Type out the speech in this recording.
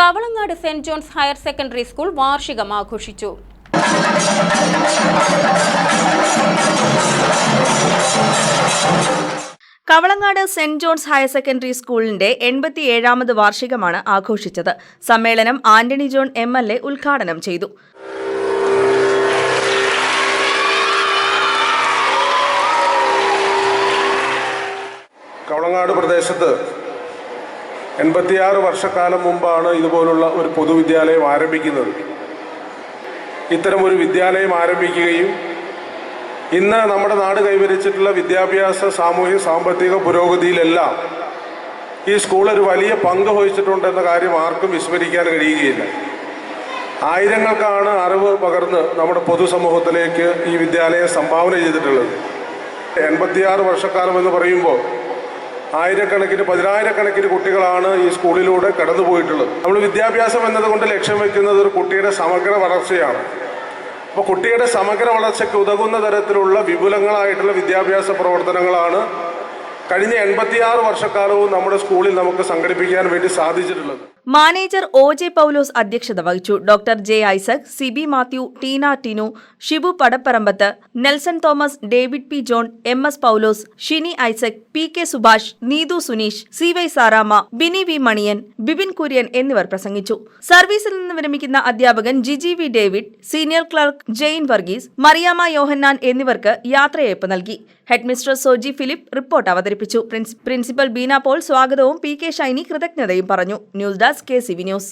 Kavalangad saint John's higher secondary school വാർഷികം ആഘോഷിച്ചു. Kavalangad saint John's higher secondary സ്കൂളിന്റെ എൺപത്തിയേഴാമത് വാർഷികമാണ് ആഘോഷിച്ചത്. സമ്മേളനം Antony John M L A ഉദ്ഘാടനം ചെയ്തു. കവളങ്ങാട് പ്രദേശത്ത് എൺപത്തിയാറ് വർഷക്കാലം മുമ്പാണ് ഇതുപോലുള്ള ഒരു പൊതുവിദ്യാലയം ആരംഭിക്കുന്നത്. ഇത്തരം ഒരു വിദ്യാലയം ആരംഭിക്കുകയും ഇന്ന് നമ്മുടെ നാട് കൈവരിച്ചിട്ടുള്ള വിദ്യാഭ്യാസ സാമൂഹ്യ സാമ്പത്തിക പുരോഗതിയിലെല്ലാം ഈ സ്കൂൾ ഒരു വലിയ പങ്ക് വഹിച്ചിട്ടുണ്ടെന്ന കാര്യം ആർക്കും വിസ്മരിക്കാൻ കഴിയുകയില്ല. ആയിരങ്ങൾക്കാണ് അറിവ് പകർന്ന് നമ്മുടെ പൊതുസമൂഹത്തിലേക്ക് ഈ വിദ്യാലയം സംഭാവന ചെയ്തിട്ടുള്ളത്. എൺപത്തിയാറ് വർഷക്കാലം എന്ന് പറയുമ്പോൾ ആയിരക്കണക്കിന് പതിനായിരക്കണക്കിന് കുട്ടികളാണ് ഈ സ്കൂളിലൂടെ കടന്നുപോയിട്ടുള്ളത്. നമ്മൾ വിദ്യാഭ്യാസം എന്നതുകൊണ്ട് ലക്ഷ്യം വെക്കുന്നത് ഒരു കുട്ടിയുടെ സമഗ്ര വളർച്ചയാണ്. അപ്പോൾ കുട്ടിയുടെ സമഗ്ര വളർച്ചയ്ക്ക് ഉതകുന്ന തരത്തിലുള്ള വിപുലങ്ങളായിട്ടുള്ള വിദ്യാഭ്യാസ പ്രവർത്തനങ്ങളാണ് കഴിഞ്ഞ എൺപത്തിയാറ് വർഷക്കാലവും നമ്മുടെ സ്കൂളിൽ നമുക്ക് സംഘടിപ്പിക്കാൻ വേണ്ടി സാധിച്ചിട്ടുള്ളത്. മാനേജർ ഒ ജെ പൌലോസ് അധ്യക്ഷത വഹിച്ചു. Doctor J Isaac Siby Mathew Teena Tinu Shibu Padapparambath Nelson Thomas David P John M S Paulose Shiny Isaac P K Subhash Neethu Suneesh C Y Sarama Bini V Maniyan Bibin Kurian എന്നിവർ പ്രസംഗിച്ചു. സർവീസിൽ നിന്ന് വിരമിക്കുന്ന അധ്യാപകൻ Jiji V David senior clerk Jain Varghese Mariyama Yohannan എന്നിവർക്ക് യാത്രയയപ്പ് നൽകി. Headmistress Soji Philip report അവതരിപ്പിച്ചു. പ്രിൻസിപ്പൽ ബീന പോൾ സ്വാഗതവും പി കെ ഷൈനി കൃതജ്ഞതയും പറഞ്ഞു. News desk K C V news